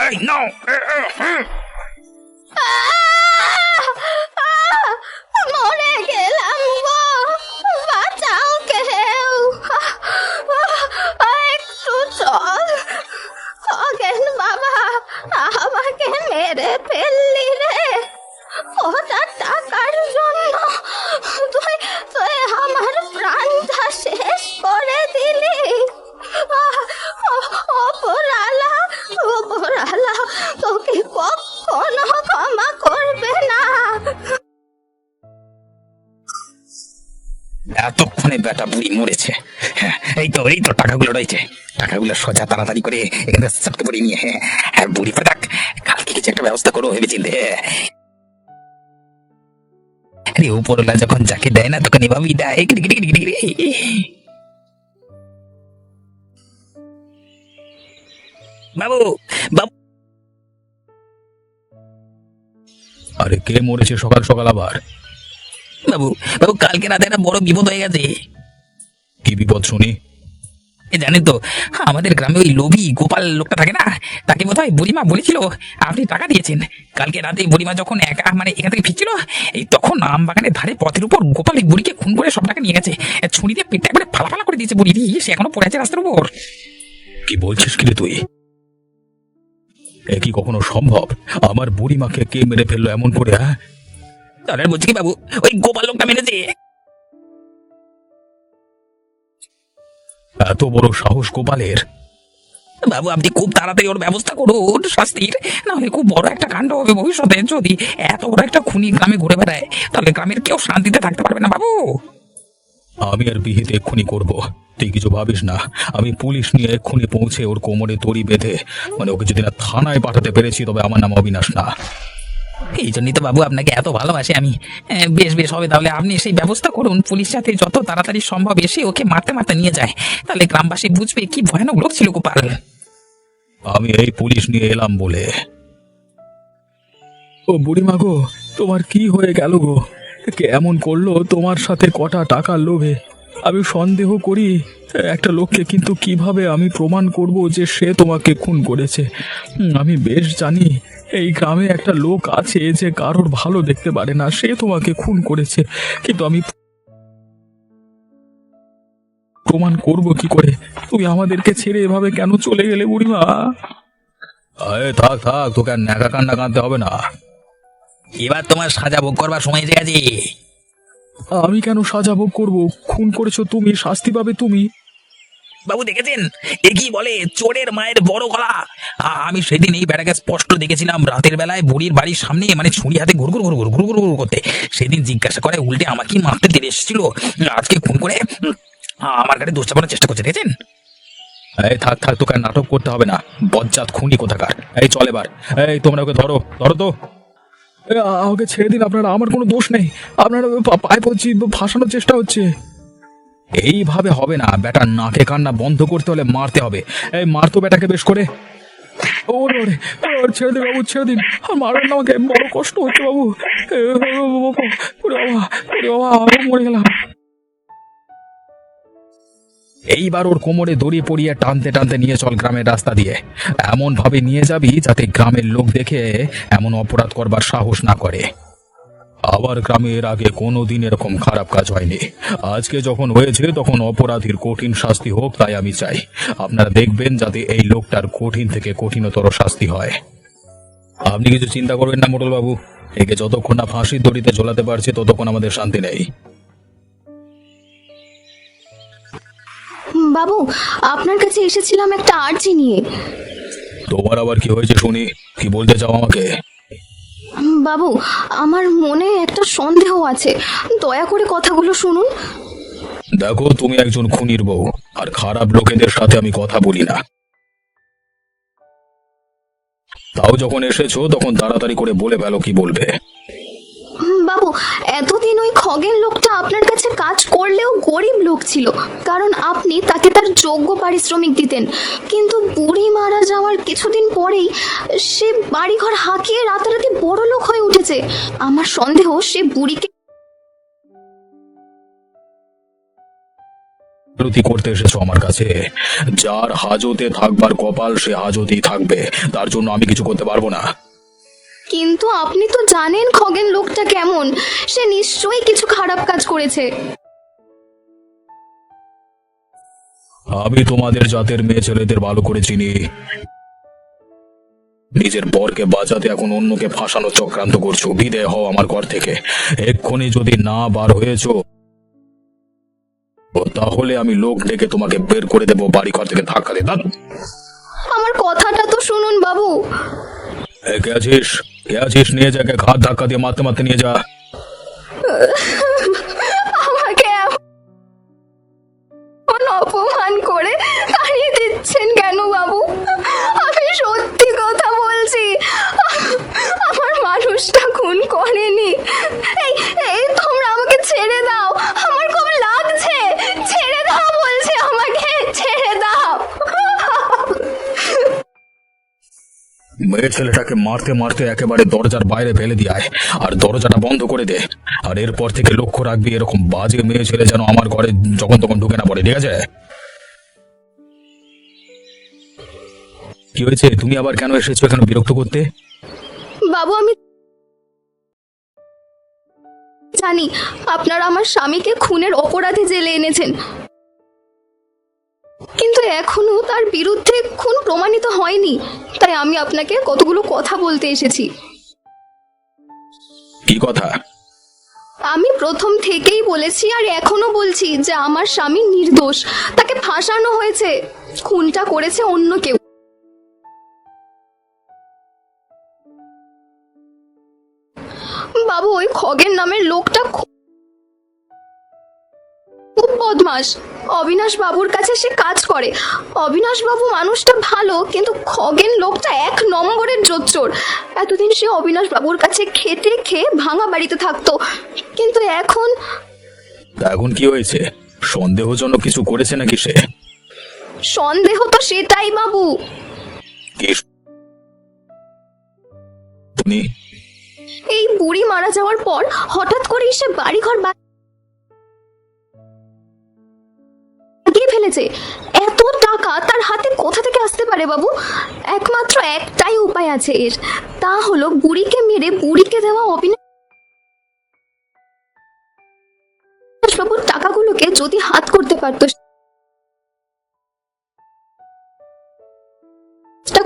এই নাও এ, এ, হুম। মরে গেলাম গো বাঁচাও কেউ একটু চল খগেন বাবা আমাকে মেরে ফেললি রে ওটা টাকার জন্য এতক্ষণে বেটা বুড়ি মরেছে। হ্যাঁ, এই তো এই তো টাকাগুলো রয়েছে। টাকাগুলো সোজা তাড়াতাড়ি করে এখানে সটকে পড়ে নিয়ে হ্যাঁ হ্যাঁ বুড়ি ফাটাক কালকে কিছু একটা ব্যবস্থা করো ভেবে চিনতে আরে উপরওয়ালা যখন যাকে দেয় না তখন এভাবেই দেয়। বাবু বাবু। আরে কে মরেছে সকাল সকাল আবার? বাবু বাবু কালকে রাতে একটা বড় বিপদ হয়ে গেছে। কি বিপদ শুনি? এ জানেন তো আমাদের গ্রামে ওই লোভী গোপাল লোকটা থাকে না তাকে বোধহয় বুড়িমা বলেছিল আপনি টাকা দিয়েছেন। কালকে রাতে বুড়িমা যখন একা মানে এখান থেকে ফিরছিল এই তখন আম বাগানের ধারে পথের উপর গোপাল এই বুড়িকে খুন করে সব টাকা নিয়ে গেছে। ছুরি দিয়ে পেটটা একবারে ফালা ফালা করে দিয়েছে বুড়ি সে এখনও পড়ে আছে রাস্তার উপর। কি বলছিস কি রে তুই? এ কি কখনো সম্ভব? আমার বুড়িমাকে কে মেরে ফেলল এমন করে হ্যাঁ? তাহলে বলছি কি বাবু ওই গোপাল লোকটা মেরেছে। এত বড় সাহস গোপালের। বাবু আপনি খুব তাড়াতাড়ি ওর ব্যবস্থা করুন শাস্তির। না হলে খুব বড় একটা কাণ্ড হবে ভবিষ্যতে যদি এত বড় একটা খুনি গ্রামে ঘুরে বেড়ায় তাহলে গ্রামের কেউ শান্তিতে থাকতে পারবে না বাবু। আমি আর বিহিতে এক্ষুনি করব। তুই কিছু ভাবিস না। আমি পুলিশ নিয়ে এক্ষুনি পৌঁছে ওর কোমরে দড়ি বেঁধে মানে ওকে যদি না থানায় পাঠাতে পেরেছি তবে আমার নাম অবিনাশ না। এই জন্যই তো বাবু আপনাকে এত ভালোবাসি আমি। হ্যাঁ, বেশ বেশ হবে তাহলে আপনি সেই ব্যবস্থা করুন। পুলিশ সাথে যত তাড়াতাড়ি সম্ভব এসে ওকে মারতে মারতে নিয়ে যায়। তাহলে গ্রামবাসী বুঝবে কি ভয়ানক লোক ছিল গোপাল। আমি এই পুলিশ নিয়ে এলাম বলে। ও বুড়িমা গো তোমার কি হয়ে গেল গো? কেমন করল তোমার সাথে কটা টাকার লোভে? আমি সন্দেহ করি একটা লোককে কিন্তু কীভাবে আমি প্রমাণ করব যে সে তোমাকে খুন করেছে? হুম, আমি বেশ জানি এই গ্রামে একটা লোক আছে যে কারোর ভালো দেখতে পারে না সে তোমাকে খুন করেছে। কিন্তু আমি প্রমাণ করব কি করে? তুমি আমাদেরকে ছেড়ে এভাবে কেন চলে গেলে বুড়িমা? আরে থাক থাক তোকে আর ন্যাকা কান্না কাঁদতে হবে না। এবার তোমার সাজা ভোগ করবার সময় এসে গেছে। আমি কেন সাজা ভোগ করব? খুন করেছ তুমি শাস্তি পাবে তুমি। বাবু দেখেছেন? এ কি বলে? চোরের মায়ের বড় গলা। আমি সেদিন এই বেড়াকে স্পষ্ট দেখেছিলাম রাতের বেলায় বুড়ির বাড়ির সামনে মানে ছুরি হাতে ঘুর ঘুর ঘুর ঘুর করতে। সেদিন জিজ্ঞাসা করে, উল্টে আমাকেই মারতে তেড়ে এসেছিল? আজকে খুন করে আমার গাড়ি দোষ চাপানোর চেষ্টা করছে, দেখেছেন? এই থাক থাক, তোকে নাটক করতে হবে না। বজ্জাত খুনি কোথাকার? এই চল এবার। এই তোমরা ওকে ধরো ধরো তো। আমাকে ছেড়ে দিন, আপনারা, আমার কোনো দোষ নেই। আপনারা পায়ে পড়ছি, ফাঁসানোর চেষ্টা হচ্ছে। এইভাবে হবে না। বেটা নাকে কান্না বন্ধ করতে হলে মারতে হবে। এই মারতো বেটাকে বেশ করে। ছেড়ে বাবু, ছেড়ে দিন। আর মারবেন না আমাকে বড় কষ্ট হচ্ছে বাবু। মরে গেলাম। এইবার ওর কোমরে দড়ি পরিয়ে টানতে টানতে নিয়ে চল গ্রামের রাস্তা দিয়ে। এমন ভাবে নিয়ে যাবি যাতে গ্রামের লোক দেখে এমন অপরাধ করবার সাহস না করে। আবার গ্রামে এর আগে কোনোদিন এরকম খারাপ কাজ হয়নি। আজকে যখন হয়েছে তখন অপরাধীর কঠিন শাস্তি হোক তাই আমি চাই। আপনারা দেখবেন যাতে এই লোকটার কঠিন থেকে কঠিনতর শাস্তি হয়। আপনি কিছু চিন্তা করবেন না মোটল বাবু একে যতক্ষণ না ফাঁসির দড়িতে ঝোলাতে পারছে ততক্ষণ আমাদের শান্তি নেই। বাবু আপনার কাছে এসেছিলাম একটা আর্জি নিয়ে। তোমার আবার কি হয়েছে শুনি? কি বলতে চাও আমাকে? বাবু, আমার মনে একটা সন্দেহ আছে। দয়া করে কথাগুলো শুনুন। দেখো, তুমি একজন খুনির বউ, আর খারাপ লোকেদের সাথে আমি কথা বলি না। তাও যখন এসেছ, তখন তাড়াতাড়ি করে বলে ফেলো কি বলবে। বাবু, এতদিন ওই খগেন লোকটা আপনার কাছে কাজ করলেও গরিব লোক ছিল, কারণ আপনি তাকে তার যোগ্য পারিশ্রমিক দিতেন। কিন্তু বুড়ি মারা যাওয়ার কিছুদিন পরেই সে বাড়িঘর হাঁকিয়ে রাতারাতি বড় লোক হয়ে উঠেছে। আমার সন্দেহ সে বুড়িকে ওকালতি করতে এসেছ আমার কাছে। যার হাজতে থাকবার কপাল সে হাজতেই থাকবে। তার জন্য আমি কিছু করতে পারব না। কিন্তু আপনি তো জানেন খগেন লোকটা কেমন। সে নিশ্চয়ই কিছু খারাপ কাজ করেছে। আমি তোমাদের জাতের মেয়ে ছেলেদের ভালো করে চিনি। নিজের বরকে বাঁচাতে এখন অন্যকে ফাঁসানো চক্রান্ত করছ। বিদেয় হও আমার ঘর থেকে। এক্ষুনি যদি না বার হয়েছো তাহলে আমি লোক ডেকে তোমাকে বের করে দেবো বাড়ি ঘর থেকে ধাক্কা দিয়ে। আমার কথাটা তো শুনুন বাবু। এ, কে আছিস নিয়ে যাকে ঘাট ধাক্কা দিয়ে মারতে মারতে নিয়ে যা আমাকে অপমান করে তাড়িয়ে দিচ্ছেন কেন বাবু আমি সত্যি কথা বলছি আমার মানুষটা খুন করেনি এই এই তোমরা আমাকে ছেড়ে দাও আমার খুব লাগছে ছেড়ে দাও বলছি আমাকে ছেড়ে দাও মেয়ে ছেলেটাকে মারতে মারতে একেবারে দরজার বাইরে ফেলে দিয়ে আয়, আর দরজাটা বন্ধ করে দে। আর এরপর থেকে লক্ষ্য রাখবি, এরকম বাজে মেয়ে ছেলে যেন আমার ঘরে যখন তখন ঢুকে না পড়ে, ঠিক আছে? কি হয়েছে? তুমি আবার কেন এসেছ এখানে বিরক্ত করতে? বাবু, আমি জানি আপনারা আমার স্বামীকে খুনের অপরাধে জেলে এনেছেন। কিন্তু এখনও তার বিরুদ্ধে খুন প্রমাণিত হয়নি। তাই আমি আপনাকে কতগুলো কথা বলতে এসেছি। কি কথা? আমি প্রথম থেকেই বলেছি আর এখনও বলছি যে আমার স্বামী নির্দোষ। তাকে ফাঁসানো হয়েছে। খুনটা করেছে অন্য কেউ। বাবু ওই খগের নামের লোকটা খুব বদমাস অবিনাশ বাবুর কাছে সে কাজ করে। অবিনাশ বাবু মানুষটা ভালো কিন্তু খগেন লোকটা এক নম্বরের জোচ্চোর। এতদিন সে অবিনাশ বাবুর কাছে খেতে খেয়ে ভাঙা বাড়িতে থাকতো। কিন্তু এখন এখন কি হয়েছে? সন্দেহজনক কিছু করেছে নাকি সে? সন্দেহ তো সেটাই বাবু। এই বুড়ি মারা যাওয়ার পর হঠাৎ করেই সে বাড়িঘর ফেলেছে এত টাকা তার হাতে কোথা থেকে আসতে পারে বাবু? একমাত্র একটাই উপায় আছে এর। তা হলো বুড়িকে মেরে বুড়িকে দেওয়া অবিনাশ বাবুর টাকাগুলোকে যদি হাত করতে পারতো।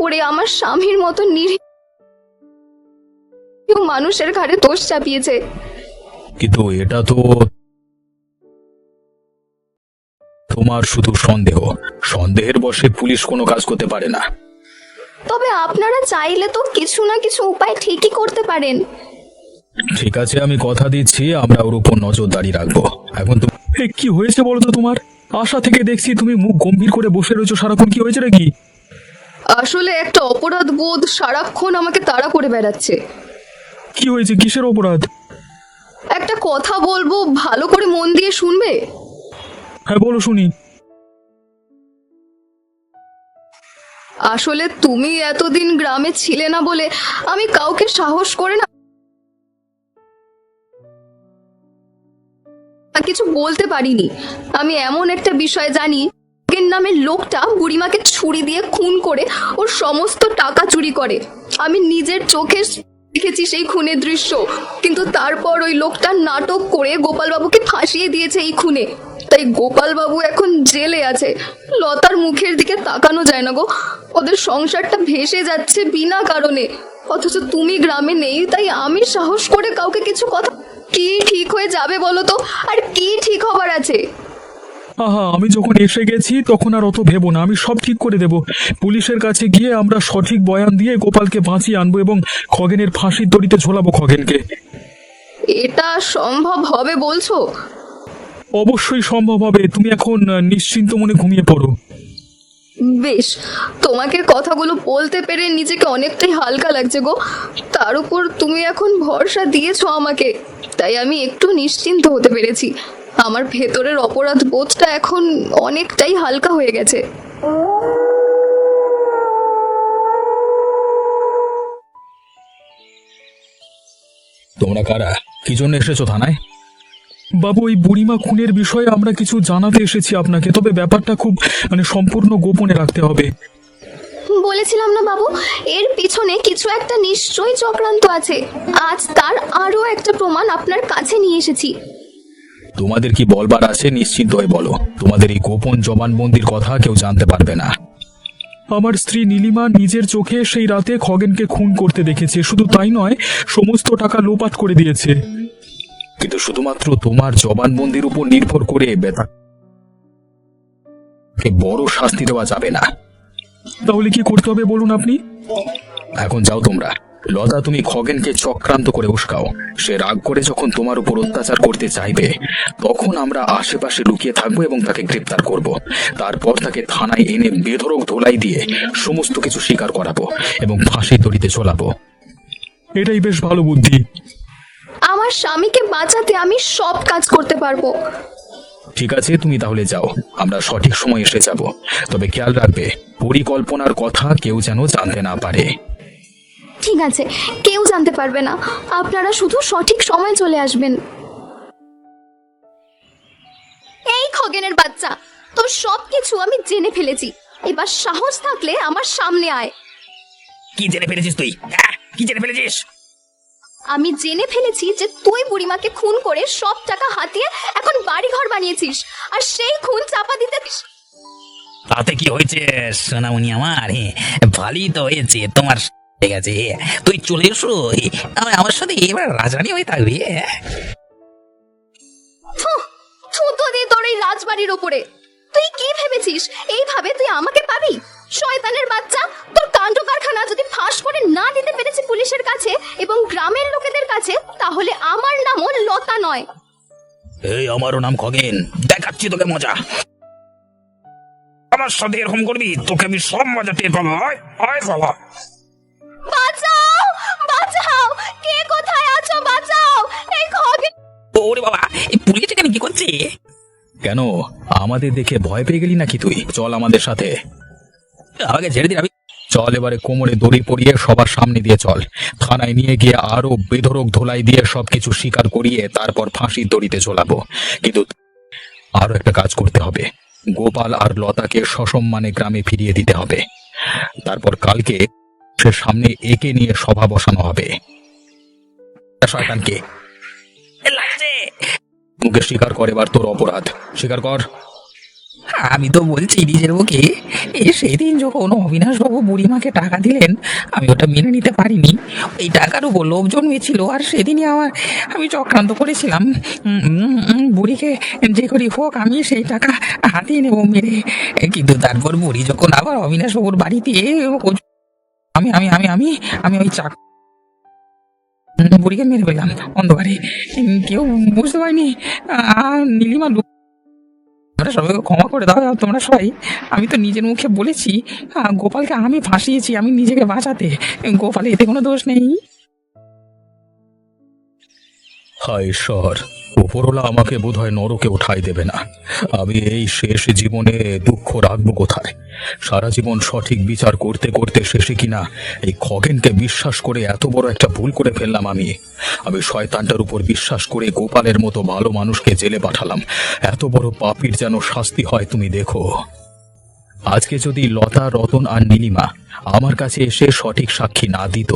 করে আমার স্বামীর মতো নিরীহ মানুষের ঘাড়ে দোষ চাপিয়েছে। কিন্তু এটা তো তোমার শুধু সন্দেহ। সন্দেহের বশে পুলিশ কোনো কাজ করতে পারে না। তবে আপনারা চাইলে তো কিছু না কিছু উপায় ঠিকই করতে পারেন। ঠিক আছে আমি কথা দিচ্ছি আমরা ওর উপর নজরদারি রাখব। এখন তো এ, কি হয়েছে বলো তো তোমার? আশা থেকে দেখছি তুমি মুখ গম্ভীর করে বসে রয়েছো সারাক্ষণ কি হয়েছে নাকি? আসলে একটা অপরাধ বোধ সারাক্ষণ আমাকে তাড়া করে বেড়াচ্ছে। কি হয়েছে? কিসের অপরাধ? একটা কথা বলব ভালো করে মন দিয়ে শুনবে? হ্যাঁ বলো শুনি। আসলে তুমি এতদিন গ্রামে ছিলে না বলে আমি কাউকে সাহস করে না কিছু বলতে পারিনি। আমি এমন একটা বিষয় জানি নামের লোকটা বুড়িমাকে ছুরি দিয়ে খুন করে ওর সমস্ত টাকা চুরি করে। আমি নিজের চোখে দেখেছি সেই খুনের দৃশ্য, কিন্তু তারপর ওই লোকটা নাটক করে গোপালবাবুকে ফাঁসিয়ে দিয়েছে এই খুনে। তাই গোপালবাবু এখন জেলে আছে। লতার মুখের দিকে তাকানো যায় না গো। ওদের সংসারটা ভেসে যাচ্ছে বিনা কারণে। অথচ তুমি গ্রামে নেই তাই আমি সাহস করে কাউকে কিছু কথা কি ঠিক হয়ে যাবে বলো তো? আর কি ঠিক হবার আছে? আহা আমি যখন এসে গেছি তখন আর অত ভেবো না। আমি সব ঠিক করে দেব। পুলিশের কাছে গিয়ে আমরা সঠিক বয়ান দিয়ে গোপালকে বাঁচিয়ে আনব এবং খগেনের ফাঁসির দড়িতে ঝোলাবো খগেনকে। এটা সম্ভব হবে বলছো? অবশ্যই সম্ভব হবে। তুমি এখন নিশ্চিন্ত মনে ঘুমিয়ে পড়ো। বেশ তোমাকে কথাগুলো বলতে পেরে নিজেকে অনেকটাই হালকা লাগছে গো। তার উপর তুমি এখন ভরসা দিয়েছ আমাকে তাই আমি একটু নিশ্চিন্ত হতে পেরেছি। আমার ভেতরের অপরাধ বোধটা এখন অনেকটাই হালকা হয়ে গেছে। তোমরা কারা? কি জন্য এসেছ থানায়? বাবু ওই বুড়িমা খুনের বিষয়ে আমরা কিছু জানাতে এসেছি আপনাকে তবে ব্যাপারটা খুব মানে সম্পূর্ণ গোপনে রাখতে হবে। বলেছিলাম না বাবু এর পিছনে কিছু একটা নিশ্চয়ই চক্রান্ত আছে। আজ তার আরও একটা প্রমাণ আপনার কাছে নিয়ে এসেছি। তোমাদের কি বলবার আছে? নিশ্চিন্ত হয়ে বলো। তোমাদের এই গোপন জবানবন্দির কথা কেউ জানতে পারবে না। আমার স্ত্রী নীলিমা নিজের চোখে সেই রাতে খগেনকে খুন করতে দেখেছে। শুধু তাই নয় সমস্ত টাকা লোপাট করে দিয়েছে। কিন্তু শুধুমাত্র তোমার জবানবন্দির উপর নির্ভর করে বেতা বড় শাস্তি দেওয়া যাবে না। তাহলে কি করতে হবে বলুন আপনি? এখন যাও তোমরা। লতা তুমি খগেনকে চক্রান্ত করে উস্কাও। সে রাগ করে যখন তোমার উপর অত্যাচার করতে চাইবে তখন আমরা আশেপাশে লুকিয়ে থাকব এবং তাকে গ্রেপ্তার করব। তারপর তাকে থানায় এনে বেধরক ধোলাই দিয়ে সমস্ত কিছু স্বীকার করাবো এবং ফাঁসি দড়িতে চলাবো এটাই বেশ ভালো বুদ্ধি। আমার স্বামীকে বাঁচাতে আমি সব কাজ করতে পারব। ঠিক আছে তুমি তাহলে যাও। আমরা সঠিক সময় এসে যাব। তবে খেয়াল রাখবে পরিকল্পনার কথা কেউ যেন জানতে না পারে। ঠিক আছে কেউ জানতে পারবে না। আপনারা শুধু সঠিক সময় চলে আসবেন। এই খগেনের বাচ্চা তোর সব কিছু আমি জেনে ফেলেছি। এবার সাহস থাকলে আমার সামনে আয়। কি জেনে ফেলেছিস তুই? আহ, কি জেনে ফেলেছিস? আমি জেনে ফেলেছি যে তুই বুড়িমাকে খুন করে সব টাকা হাতিয়ে এখন বাড়ি ঘর বানিয়েছিস আর সেই খুন চাপা দিতে তাতে কি হয়েছে সোনামণি আমার? হ্যাঁ, ভালোই তো হয়েছে তোমার ঠিক আছে তুই চলে এসো আমার- আমার সাথে এবার রাজরানী হয়ে থাকবি হ্যাঁ। থুতো দিয়ে তোর এই রাজবাড়ির ওপরে তুই কি ভেবেছিস? এইভাবে তুই আমাকে পাবি? শয়তানের বাচ্চা তোর কাণ্ড কারখানা যদি ফাঁস করে না দিতে পেরেছি পুলিশের কাছে এবং গ্রামের লোকেদের কাছে তাহলে আমার নামও লতা নয়। এই আমারও নাম খগেন। দেখাচ্ছি তোকে মজা। আমার সাথে এরকম করবি তোকে আমি সব মজা টের পাবো। বাঁচাও বাঁচাও। কে কোথায় আছো? বাঁচাও। এই খগেন ওরে বাবা এই পুলিশ এখানে কি করছে? কেন? আমাদের দেখে ভয় পেয়ে গেলি নাকি তুই? চল আমাদের সাথে। আমাকে ছেড়ে দিন আমি চল এবারে কোমরে দড়ি পরিয়ে সবার সামনে দিয়ে চল। থানায় নিয়ে গিয়ে আরও বেধরক ধোলাই দিয়ে সবকিছু স্বীকার করিয়ে তারপর ফাঁসির দড়িতে চলাবো কিন্তু আরও একটা কাজ করতে হবে। গোপাল আর লতাকে সসম্মানে গ্রামে ফিরিয়ে দিতে হবে। তারপর কালকে সে সামনে একে নিয়ে সভা বসানো হবে। শয়তানকে। মুখে স্বীকার কর এবার তোর অপরাধ। স্বীকার কর। আমি তো বলছি নিজের মুখে এই সেদিন যখন অবিনাশবাবু বুড়িমাকে টাকা দিলেন, আমি ওটা মেনে নিতে পারিনি। এই টাকার উপর লোভ জন্মেছিল, আর সেদিনই আমার, আমি চক্রান্ত করেছিলাম। বুড়িকে যে করি হোক, আমি সেই টাকা হাতিয়ে নেব মেরে। কিন্তু তারপর বুড়ি যখন আবার অবিনাশবাবুর বাড়িতে আমি আমি আমি আমি আমি ওই চাক বুড়িকে মেরে পেলাম অন্ধকারে। কেউ বুঝতে পারিনি নীলিমা সবাইকে ক্ষমা করে দাও তোমরা সবাই, আমি তো নিজের মুখে বলেছি গোপালকে আমি ফাঁসিয়েছি, আমি নিজেকে বাঁচাতে। গোপালে, এতে কোনো দোষ নেই। হায় ঈশ্বর, উপরওয়ালা আমাকে বোধহয় নরকে উঠাই দেবে না। আমি এই শেষ জীবনে দুঃখ রাখব কোথায়? সারা জীবন সঠিক বিচার করতে করতে শেষে কিনা এই খগেনকে বিশ্বাস করে এত বড় একটা ভুল করে ফেললাম আমি। আমি শয়তানটার উপর বিশ্বাস করে গোপালের মতো ভালো মানুষকে জেলে পাঠালাম। এত বড় পাপির যেন শাস্তি হয়, তুমি দেখো। আজকে যদি লতা, রতন আর নীলিমা আমার কাছে এসে সঠিক সাক্ষী না দিত,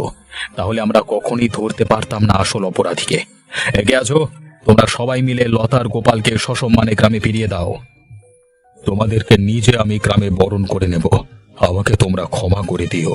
তাহলে আমরা কখনই ধরতে পারতাম না আসল অপরাধীকে। এগে আছো? তোমরা সবাই মিলে লতার গোপালকে সসম্মানে গ্রামে ফিরিয়ে দাও। তোমাদেরকে নিজে আমি গ্রামে বরণ করে নেব। আমাকে তোমরা ক্ষমা করে দিও।